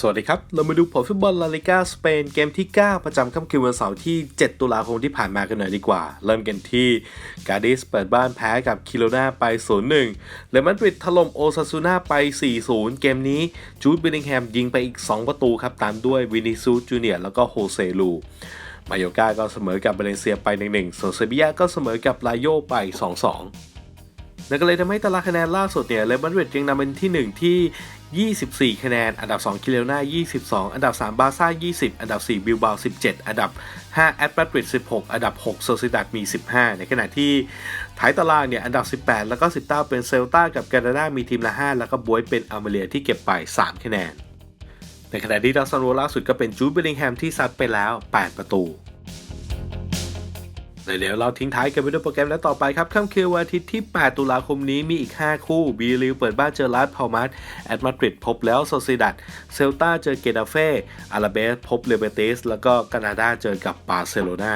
สวัสดีครับ เรามาดูผลฟุตบอลลาลิกาสเปนเกมที่ 9 ประจำค่ำคืนวันเสาร์ที่ 7 ตุลาคมที่ผ่านมากันหน่อยดีกว่า เริ่มกันที่กาดิสเปิดบ้านแพ้กับคิโลนาไป 0-1 เลมาดริดถล่มโอซาซูนาไป 4-0 เกมนี้ จูดเบลลิงแฮมยิงไปอีก 2 ประตูครับ ตามด้วยวินิซูจูเนียร์แล้วก็โฮเซลูมาโยกาก็เสมอกับเบเลนเซียไป 1-1 ส่วนเซบียาก็เสมอกับลาโยไป 2-2 นั่นก็เลยทำให้ตารางคะแนนล่าสุดเนี่ยเรอัลมาดริดยังนำเป็นที่ 1 ที่ 24 คะแนน อันดับ 2 คิเลนา22 อันดับ 3 บาซ่า 20 อันดับ 4 บิลบา17 อันดับ 5 แอตมาดริด16 อันดับ 6 โซซิดัดมี 15 ในขณะที่ท้ายตารางเนี่ย อันดับ 18 แล้วก็ 19 เป็นเซลตากับกานาดามีทีมละ 5 แล้วก็บวยเป็นอเมเรียที่เก็บไป 3 คะแนน ในขณะที่ดาวซันโวล่าสุดก็เป็นจูดเบลลิงแฮมที่ซัดไปแล้ว 8 ประตู เดี๋ยวเราทิ้งท้ายกันไปด้วยโปรแกรมและต่อไปครับค่ำคืนวันอาทิตย์ที่ 8 ตุลาคมนี้มีอีก 5 คู่บีลิวเปิดบ้านเจอลาสพามัสแอตมาดริดพบแล้วโซซิดัดเซลตาเจอเกตาเฟ่อาราเบสพบเลเบติสแล้วก็กานาดาเจอกับบาร์เซโลนา